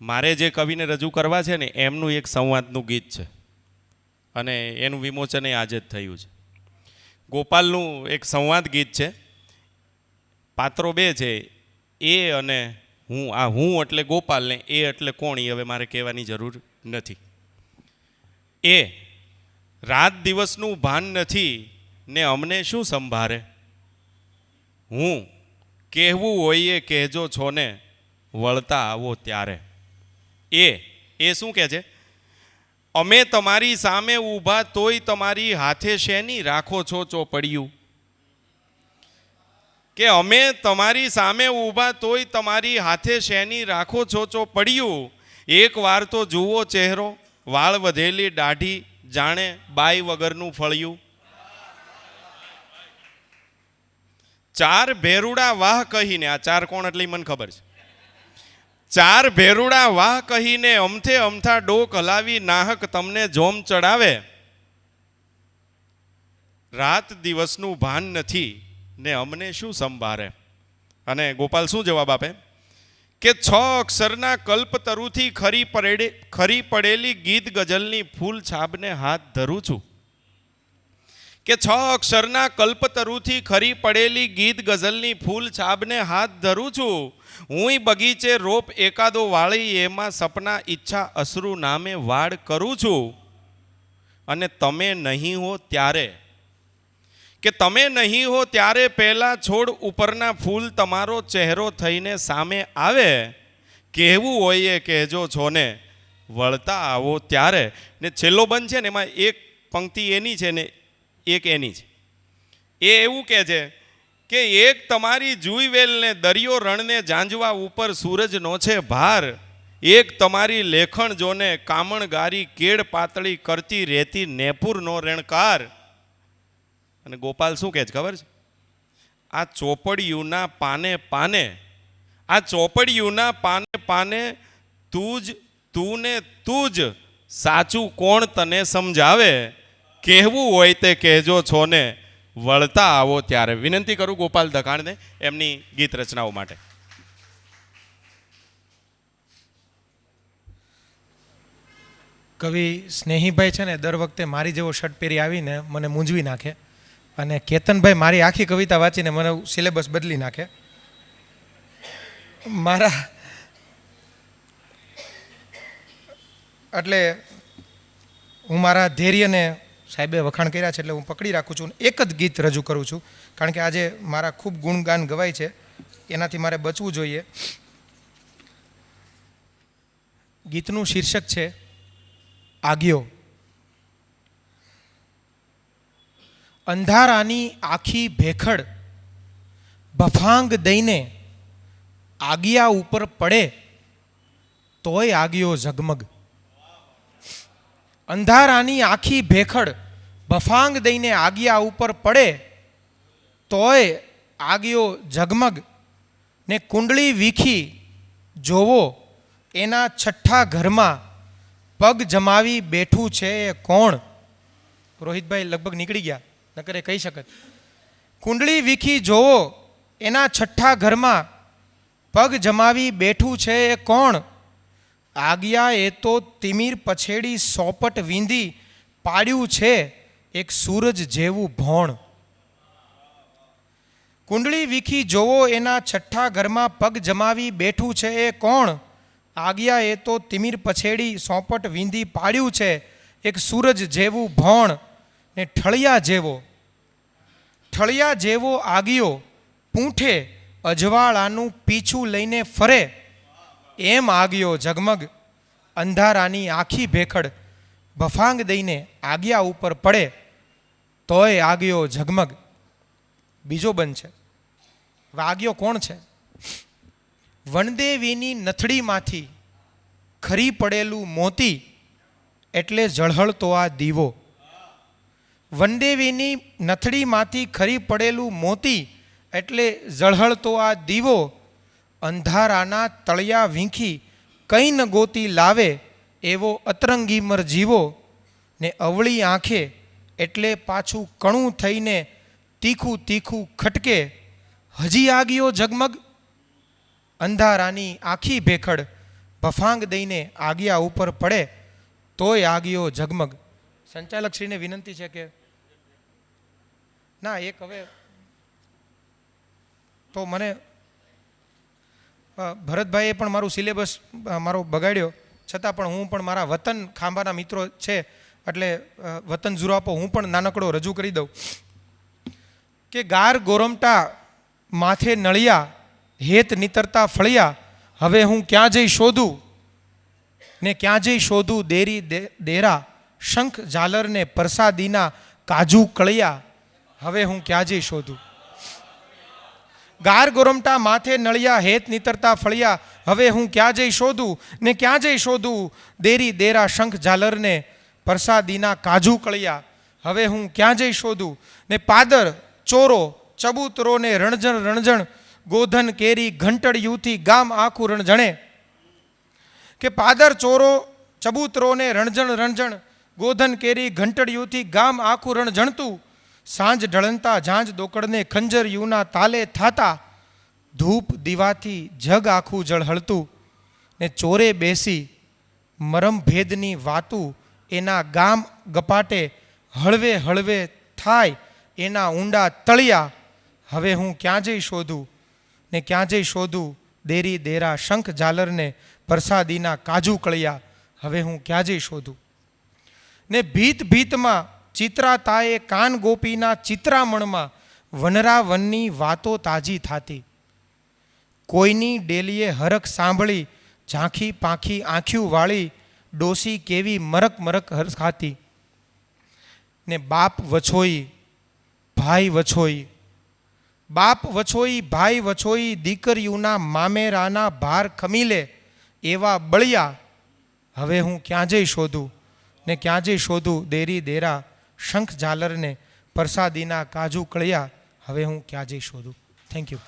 મારે જે કવિને રજૂ કરવા છે ને, એમનું એક સંવાદનું ગીત છે. અને એનું વિમોચન એ આજે જ થયું છે. ગોપાલનું એક સંવાદ ગીત છે. પાત્રો બે છે, એ અને હું, આ હું એટલે ગોપાલ ને, એ એટલે કોણ, એ હવે મારે કહેવાની જરૂર નથી. એ, રાત દિવસનું ભાન નથી, ને અમને શું સંભારે? હું, કહેવું હોય એ કહેજો છો ને, વળતા આવો ત્યારે. એ એ શું કહે છે? અમે તમારી સામે ઊભા તોય તમારી હાથે શેની રાખો છો ચોપડિયું? કે અમે તમારી સામે ઊભા તોય તમારી હાથે શેની રાખો છો ચોપડિયું? એક વાર તો જુઓ ચહેરો, વાળ વધેલી દાઢી, જાણે બાય વગરનું ફળિયું. ચાર ભેરુડા વાહ કહીને, આ ચાર કોણ એટલે મને ખબર છે. ચાર ભેરુડા વાહ કહીને અમથે અમથા ડોક હલાવી નાહક તમને જોમ ચડાવે. રાત દિવસનું ભાન નથી ને અમને શું સંભારે? અને ગોપાલ શું જવાબ આપે? કે છ અક્ષરના કલ્પતરુથી ખરી પડે ખરી પડેલી ગીત ગઝલની ફૂલ છાબને હાથ ધરું છું. કે છ અક્ષરના કલ્પતરુથી ખરી પડેલી ગીત ગઝલની ફૂલ છાબને હાથ ધરું છું. હુંય બગીચે રોપ એકાદો વાળી એમાં સપના ઈચ્છા અશ્રુ નામે વાડ કરું છું. અને તમે નહીં હો ત્યારે. કે તમે નહીં હો ત્યારે પહેલાં છોડ ઉપરના ફૂલ તમારો ચહેરો થઈને સામે આવે. કહેવું હોય એ કહેજો છો ને વળતા આવો ત્યારે. ને છેલ્લો બંધ છે ને, એમાં એક પંક્તિ એની છે ને એક એની છે એ એવું કહે છે કે એક તમારી જુઈવેલને દરિયો રણને જાંજવા ઉપર સૂરજનો છે ભાર. એક તમારી લેખણ જોને કામણગારી કેડ પાતળી કરતી રહેતી નેપુરનો રેણકાર. અને ગોપાલ શું કહે છે ખબર છે? આ ચોપડિયુંના પાને પાને, આ ચોપડિયુંના પાને પાને તું જ, તું ને તું જ સાચું કોણ તને સમજાવે? કહેવું હોય તે કહેજો છો ને વળતા આવો ત્યારે. વિનંતી કરું ગોપાલ દખાણને એમની ગીત રચનાઓ માટે. કવિ સ્નેહીભાઈ છે ને, દર વખતે મારી જેવો શર્ટ પહેરી આવીને મને મૂંઝવી નાખે અને કેતનભાઈ મારી આખી કવિતા વાંચીને મને સિલેબસ બદલી નાખે. મારા એટલે હું મારા ધૈર્યને સાહેબે વખાણ કર્યા છે એટલે હું પકડી રાખું છું એક જ ગીત રજૂ કરું છું. કારણ કે આજે મારા ખૂબ ગુણગાન ગવાય છે. એનાથી મારે બચવું જોઈએ. ગીતનું શીર્ષક છે, આગિયો. અંધારાની આખી ભેખડ બફાંગ દઈને આગિયા ઉપર પડે, તોય આગિયો ઝગમગ. અંધારાની આખી ભેખડ બફાંગ દઈને આગિયા ઉપર પડે, તોય આગિયો ઝગમગ ને કુંડળી વીખી જોવો, એના છઠ્ઠા ઘરમાં પગ જમાવી બેઠું છે એ કોણ? રોહિતભાઈ લગભગ નીકળી ગયા, નકરે કહી શકત કુંડળી વીખી જોવો, એના છઠ્ઠા ઘરમાં પગ જમાવી બેઠું છે એ કોણ? આગિયા એ તો તિમિર પછેડી સોપટ વીંધી પાડ્યું છે એક સૂરજ જેવું ભોણ. કુંડળી વીખી જોવો એના છઠ્ઠા ઘરમાં પગ જમાવી બેઠું છે એ કોણ? આગિયા એ તો તિમિર પછેડી સોપટ વીંધી પાડ્યું છે એક સૂરજ જેવું ભોણ ને ઠળિયા જેવો. ઠળિયા જેવો આગિયો, પૂંઠે અજવાળાનું પીછું લઈને ફરે. એમ આગિયો ઝગમગ, અંધારાની આખી ભેખડ બફાંગ દઈને આગિયા ઉપર પડે, તોય આગિયો ઝગમગ. બીજો બંધ છે. વાગ્યો કોણ છે? વનદેવીની નથડીમાંથી ખરી પડેલું મોતી એટલે ઝળહળતો આ દીવો. વનદેવીની નથડીમાંથી ખરી પડેલું મોતી એટલે ઝળહળતો આ દીવો અંધારાના તળિયા વીંખી કંઈ ન ગોતી લાવે એવો અતરંગીમર જીવો ને અવળી આંખે એટલે પાછું કણું થઈને તીખું તીખું ખટકે હજી આગિયો ઝગમગ. અંધારાની આખી ભેખડ ભફાંગ દઈને આગિયા ઉપર પડે તોય આગિયો ઝગમગ. સંચાલકશ્રીને વિનંતી છે કે ના, એક હવે તો મને ભરતભાઈએ પણ મારું સિલેબસ મારો બગાડ્યો. છતાં પણ હું પણ મારા વતન ખાંભાના મિત્રો છે, એટલે વતન જુરાપો હું પણ નાનકડો રજૂ કરી દઉં. કે ગાર ગોરમટા માથે નળિયા, હેત નીતરતા ફળિયા, હવે હું ક્યાં જઈ શોધું? ને ક્યાં જઈ શોધું દેરી દેરા, શંખ ઝાલરને પરસાદીના કાજુ કળિયા, હવે હું ક્યાં જઈ શોધું? ગાર ગોરમટા માથે નળિયા, હેત નીતરતા ફળિયા, હવે હું ક્યાં જઈ શોધું ને ક્યાં જઈ શોધું? દેરી દેરા શંખ ઝાલરને પરસાદીના કાજુ કળિયા, હવે હું ક્યાં જઈ શોધું? ને પાદર, ચોરો, ચબૂતરોને રણજણ રણજણ, ગોધન, કેરી, ઘંટડિયુંથી ગામ આખું રણજણે. કે પાદર, ચોરો, ચબૂતરોને રણજણ રણજણ, ગોધન, કેરી, ઘંટડિયુંથી ગામ આખું રણ જણતું સાંજ ઢળનતા ઝાંઝ દોકડને ખંજર યુના તાલે થાતા, ધૂપ દીવાથી જગ આખું જળહળતું ને ચોરે બેસી મરમ ભેદની વાતું એના ગામ ગપાટે હળવે હળવે થાય, એના ઊંડા તળિયા, હવે હું ક્યાં જઈ શોધું? ને ક્યાં જઈ શોધું? દેરી દેરા શંખ ઝાલરને પ્રસાદીના કાજુ કળિયા, હવે હું ક્યાં જઈ શોધું? ને ભીત ભીતમાં ચિત્રાતાએ કાન ગોપીના ચિત્રામણમાં વનરાવનની વાતો તાજી થાતી. કોઈની ડેલીએ હરખ સાંભળી, ઝાંખી પાંખી આંખ્યું વાળી, ડોસી કેવી મરક મરક હરખ ખાતી. ને બાપ વછોઈ, ભાઈ વછોઈ. બાપ વછોઈ, ભાઈ વછોઈ, દીકરીઓના મામેરાના ભાર ખમીલે, એવા બળિયા, હવે હું ક્યાં જઈ શોધું? ને ક્યાં જઈ શોધું? દેરી દેરા શંખ ઝાલરને પરસાદીના કાજુ કળિયા હવે હું ક્યાં જઈ શોધું? Thank you